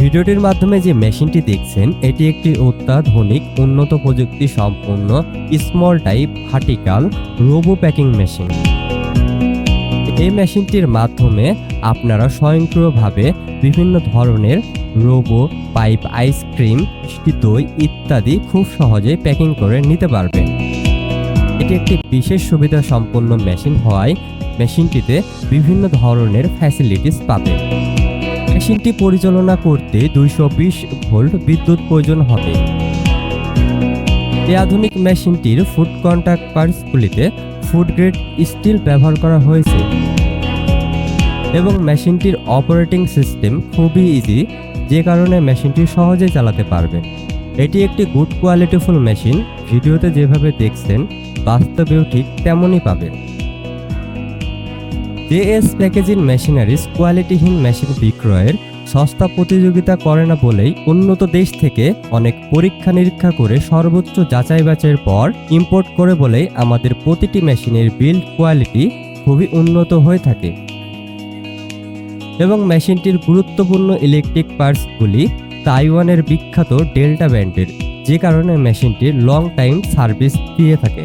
ভিডিওটির মাধ্যমে যে মেশিনটি দেখছেন, এটি একটি অত্যাধুনিক, উন্নত প্রযুক্তি সম্পন্ন small type vertical robo packing machine এই মেশিনটির মাধ্যমে আপনারা স্বয়ংক্রিয়ভাবে বিভিন্ন ধরনের রোবো পাইপ আইসক্রিম মিষ্টি দই ইত্যাদি খুব সহজে প্যাকিং করে নিতে পারবেন। এটি একটি বিশেষ সুবিধা সম্পন্ন মেশিন হওয়ায় মেশিনটিতে বিভিন্ন ধরনের ফ্যাসিলিটিস পাবেন। মেশিনটি পরিচালনা করতে দুইশো বিশ ভোল্ট বিদ্যুৎ প্রয়োজন হবে। এই আধুনিক মেশিনটির ফুড কন্ট্যাক্ট পার্টসগুলিতে ফুড গ্রেড স্টিল ব্যবহার করা হয়েছে এবং মেশিনটির অপারেটিং সিস্টেম খুবই ইজি যে কারণে মেশিনটি সহজে চালাতে পারবে। এটি একটি গুড কোয়ালিটিফুল মেশিন, ভিডিওতে যেভাবে দেখছেন, বাস্তবেও ঠিক তেমনই পাবেন। জেএস প্যাকেজিং মেশিনারিজ কোয়ালিটিহীন মেশিন বিক্রয়ের সস্তা প্রতিযোগিতা করে না বলেই উন্নত দেশ থেকে অনেক পরীক্ষা নিরীক্ষা করে সর্বোচ্চ যাচাই বাছাইয়ের পর ইম্পোর্ট করে বলেই আমাদের প্রতিটি মেশিনের বিল্ড কোয়ালিটি খুবই উন্নত হয়ে থাকে। এবং মেশিনটির গুরুত্বপূর্ণ ইলেকট্রিক পার্টসগুলি তাইওয়ানের বিখ্যাত ডেল্টা ব্যান্ডের, যে কারণে মেশিনটির লং টাইম সার্ভিস দিয়ে থাকে।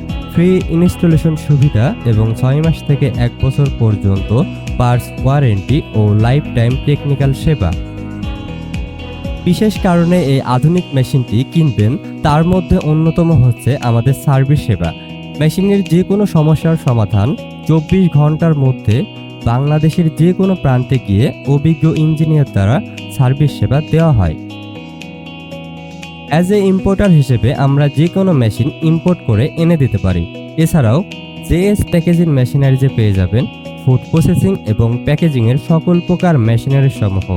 ফ্রি ইনস্টলেশন সুবিধা এবং ছয় মাস থেকে এক বছর পর্যন্ত পার্স ওয়ারেন্টি ও লাইফ টাইম টেকনিক্যাল সেবা। বিশেষ কারণে এই আধুনিক মেশিনটি কিনবেন, তার মধ্যে অন্যতম হচ্ছে আমাদের সার্ভিস সেবা। মেশিনের যে কোনো সমস্যার সমাধান চব্বিশ ঘণ্টার মধ্যে বাংলাদেশের যে কোনো প্রান্তে গিয়ে অভিজ্ঞ ইঞ্জিনিয়ার দ্বারা সার্ভিস সেবা দেওয়া হয়। অ্যাজ এ ইম্পোর্টার হিসেবে আমরা যে কোনো মেশিন ইম্পোর্ট করে এনে দিতে পারি। এছাড়াও জেএস প্যাকেজিং মেশিনারি যে পেয়ে যাবেন ফুড প্রসেসিং এবং প্যাকেজিংয়ের সকল প্রকার মেশিনারি সমূহ।